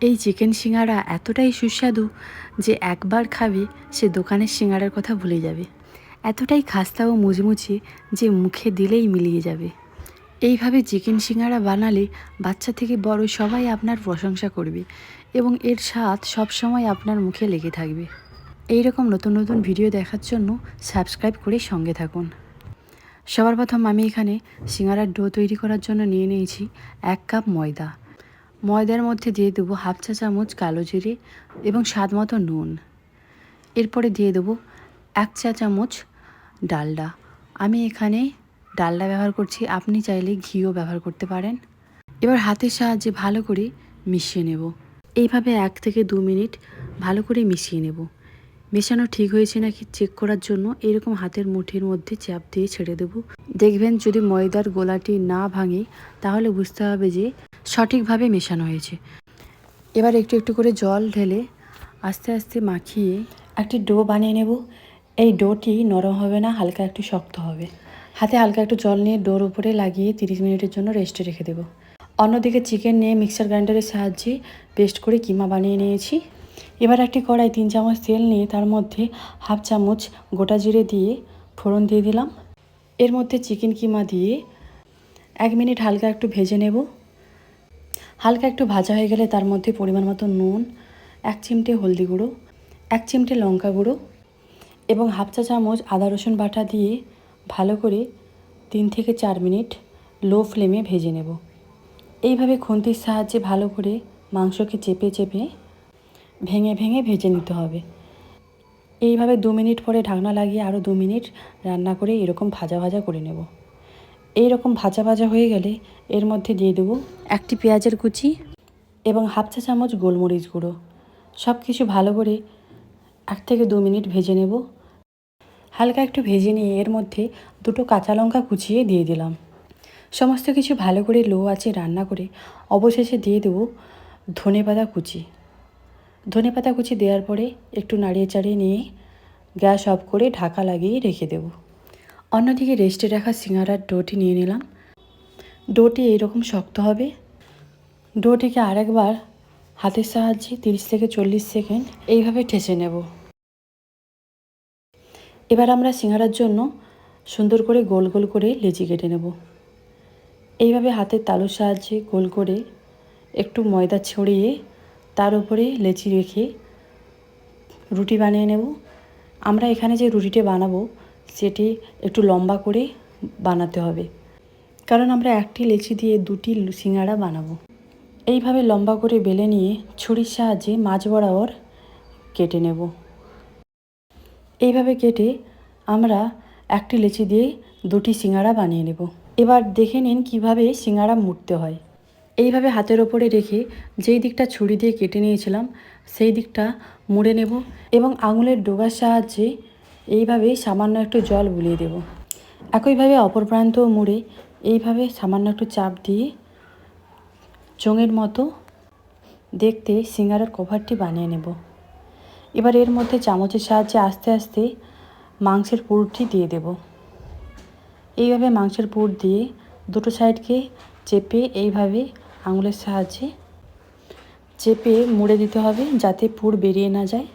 এই চিকেন সিঙ্গারা এতটাই সুস্বাদু যে একবার খাবে, সে দোকানের সিঙ্গারার কথা ভুলে যাবে। এতটাই খাস্তা ও মুচমুচে যে মুখে দিলেই মিলিয়ে যাবে। এইভাবে চিকেন সিঙ্গারা বানালে বাচ্চা থেকে বড় সবাই আপনার প্রশংসা করবে এবং এর স্বাদ সবসময় আপনার মুখে লেগে থাকবে। এই রকম নতুন নতুন ভিডিও দেখার জন্য সাবস্ক্রাইব করে সঙ্গে থাকুন। সবার প্রথম আমি এখানে সিঙ্গারার ডো তৈরি করার জন্য নিয়ে নিয়েছি এক কাপ ময়দা। ময়দার মধ্যে দিয়ে দেবো হাফ চা চামচ কালো জিরে এবং স্বাদ মতো নুন। এরপরে দিয়ে দেবো এক চা চামচ ডালডা। আমি এখানে ডালডা ব্যবহার করছি, আপনি চাইলে ঘিও ব্যবহার করতে পারেন। এবার হাতের সাহায্যে ভালো করে মিশিয়ে নেব। এইভাবে এক থেকে দু মিনিট ভালো করে মিশিয়ে নেব। মেশানো ঠিক হয়েছে নাকি চেক করার জন্য এরকম হাতের মুঠির মধ্যে চাপ দিয়ে ছেড়ে দেব। দেখবেন যদি ময়দার গোলাটি না ভাঙে, তাহলে বুঝতে হবে যে সঠিকভাবে মেশানো হয়েছে। এবার একটু একটু করে জল ঢেলে আস্তে আস্তে মাখিয়ে একটি ডো বানিয়ে নেব। এই ডোটি নরম হবে না, হালকা একটু শক্ত হবে। হাতে হালকা একটু জল নিয়ে ডোর উপরে লাগিয়ে তিরিশ মিনিটের জন্য রেস্টে রেখে দেবো। অন্যদিকে চিকেন নিয়ে মিক্সার গ্রাইন্ডারের সাহায্যে পেস্ট করে কিমা বানিয়ে নিয়েছি। এবার একটি কড়াই তিন চামচ তেল নিয়ে তার মধ্যে হাফ চামচ গোটা জিরে দিয়ে ফোড়ন দিয়ে দিলাম। এর মধ্যে চিকেন কিমা দিয়ে এক মিনিট হালকা একটু ভেজে নেব। হালকা একটু ভাজা হয়ে গেলে তার মধ্যে পরিমাণ মতো নুন, এক চিমটে হলদি গুঁড়ো, এক চিমটে লঙ্কা গুঁড়ো এবং হাফ চা চামচ আদা রসুন বাটা দিয়ে ভালো করে তিন থেকে চার মিনিট লো ফ্লেমে ভেজে নেব। এইভাবে খুন্তির সাহায্যে ভালো করে মাংসকে চেপে চেপে ভেঙে ভেঙে ভেজে নিতে হবে। এইভাবে দু মিনিট পরে ঢাকনা লাগিয়ে আরও দু মিনিট রান্না করে এরকম ভাজা ভাজা করে নেব। এই রকম ভাজা ভাজা হয়ে গেলে এর মধ্যে দিয়ে দেবো একটি পেঁয়াজের কুচি এবং হাফ চা চামচ গোলমরিচ গুঁড়ো। সব কিছু ভালো করে এক থেকে দু মিনিট ভেজে নেব। হালকা একটু ভেজে নিয়ে এর মধ্যে দুটো কাঁচা লঙ্কা কুচিয়ে দিয়ে দিলাম। সমস্ত কিছু ভালো করে লো আছে রান্না করে অবশেষে দিয়ে দেবো ধনে পাতা কুচি। ধনে পাতা কুচি দেওয়ার পরে একটু নাড়িয়ে চাড়িয়ে নিয়ে গ্যাস অফ করে ঢাকা লাগিয়ে রেখে দেব। অন্যদিকে রেস্টে রাখা সিঙ্গারার ডোটি নিয়ে নিলাম। ডোটি এইরকম শক্ত হবে। ডোটিকে আরেকবার হাতের সাহায্যে তিরিশ থেকে চল্লিশ সেকেন্ড এইভাবে ঠেসে নেব। এবার আমরা সিঙ্গারার জন্য সুন্দর করে গোল গোল করে লেচি কেটে নেব। এইভাবে হাতের তালুর সাহায্যে গোল করে একটু ময়দা ছড়িয়ে তার উপরে লেচি রেখে রুটি বানিয়ে নেব। আমরা এখানে যে রুটিটা বানাবো সেটি একটু লম্বা করে বানাতে হবে। কারণ আমরা একটি লেচি দিয়ে দুটি সিঙ্গাড়া বানাবো। এইভাবে লম্বা করে বেলে নিয়ে ছুরির সাহায্যে মাছ বরাবর কেটে নেব। এইভাবে কেটে আমরা একটি লেচি দিয়ে দুটি সিঙ্গাড়া বানিয়ে নেব। এবার দেখে নিন কীভাবে সিঙ্গাড়া মুড়তে হয়। এইভাবে হাতের ওপরে রেখে যেই দিকটা ছুরি দিয়ে কেটে নিয়েছিলাম, সেই দিকটা মুড়ে নেব এবং আঙুলের ডোগার সাহায্যে এইভাবে সামান্য একটু জল বুলিয়ে দেব। একইভাবে অপর প্রান্ত মুড়ে এইভাবে সামান্য একটু চাপ দিয়ে চোঙের মতো দেখতে সিঙ্গারার কভারটি বানিয়ে নেব। এবার এর মধ্যে চামচের সাহায্যে আস্তে আস্তে মাংসের পুরটি দিয়ে দেব। এইভাবে মাংসের পুর দিয়ে দুটো সাইডকে চেপে এইভাবে আঙুলের সাহায্যে চেপে মুড়ে দিতে হবে যাতে পুর বেরিয়ে না যায়।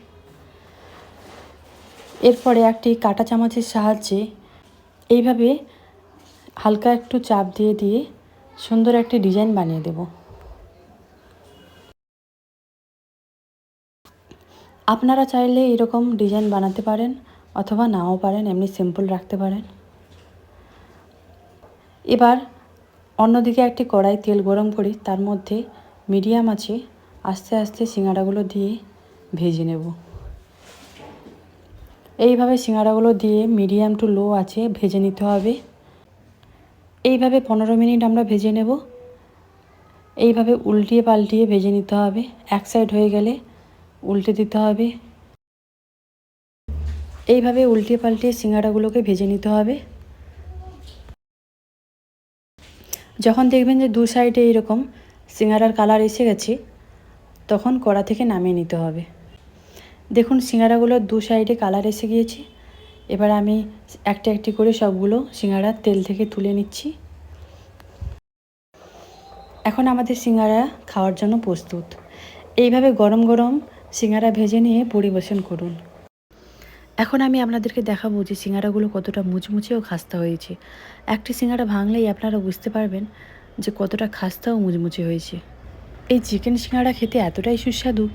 এরপরে একটি কাটা চামচের সাহায্যে এইভাবে হালকা একটু চাপ দিয়ে দিয়ে সুন্দর একটি ডিজাইন বানিয়ে দেব। আপনারা চাইলে এরকম ডিজাইন বানাতে পারেন অথবা নাও পারেন, এমনি সিম্পল রাখতে পারেন। এবার অন্যদিকে একটি কড়াই তেল গরম করে তার মধ্যে মিডিয়াম আছে আস্তে আস্তে সিঙ্গাড়াগুলো দিয়ে ভেজে নেব। এইভাবে সিঙ্গাড়াগুলো দিয়ে মিডিয়াম টু লো আছে, ভেজে নিতে হবে। এইভাবে পনেরো মিনিট আমরা ভেজে নেব। এইভাবে উল্টিয়ে পাল্টিয়ে ভেজে নিতে হবে। এক সাইড হয়ে গেলে উল্টে দিতে হবে। এইভাবে উল্টিয়ে পাল্টিয়ে সিঙ্গাড়াগুলোকে ভেজে নিতে হবে। যখন দেখবেন যে দু সাইডে এইরকম সিঙ্গারার কালার এসে গেছে, তখন কড়া থেকে নামিয়ে নিতে হবে। দেখুন সিঙ্গারাগুলোর দু সাইডে কালার এসে গিয়েছে। এবার আমি একটা একটি করে সবগুলো সিঙ্গারার তেল থেকে তুলে নিচ্ছি। এখন আমাদের সিঙ্গারা খাওয়ার জন্য প্রস্তুত। এইভাবে গরম গরম সিঙ্গারা ভেজে নিয়ে পরিবেশন করুন। এখন আমি আপনাদেরকে দেখাবো যে সিঙ্গারাগুলো কতটা মুচমুচে ও খাস্তা হয়েছে। একটি সিঙ্গারা ভাঙলেই আপনারা বুঝতে পারবেন যে কতটা খাস্তা ও মুচমুচে হয়েছে। এই চিকেন সিঙ্গারা খেতে এতটাই সুস্বাদু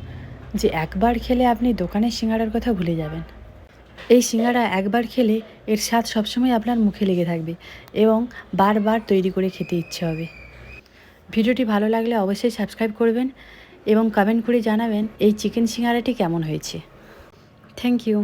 যে একবার খেলে আপনি দোকানের সিঙ্গাড়ার কথা ভুলে যাবেন। এই সিঙ্গাড়া একবার খেলে এর স্বাদ সবসময় আপনার মুখে লেগে থাকবে এবং বারবার তৈরি করে খেতে ইচ্ছে হবে। ভিডিওটি ভালো লাগলে অবশ্যই সাবস্ক্রাইব করবেন এবং কমেন্ট করে জানাবেন এই চিকেন সিঙ্গারাটি কেমন হয়েছে। Thank you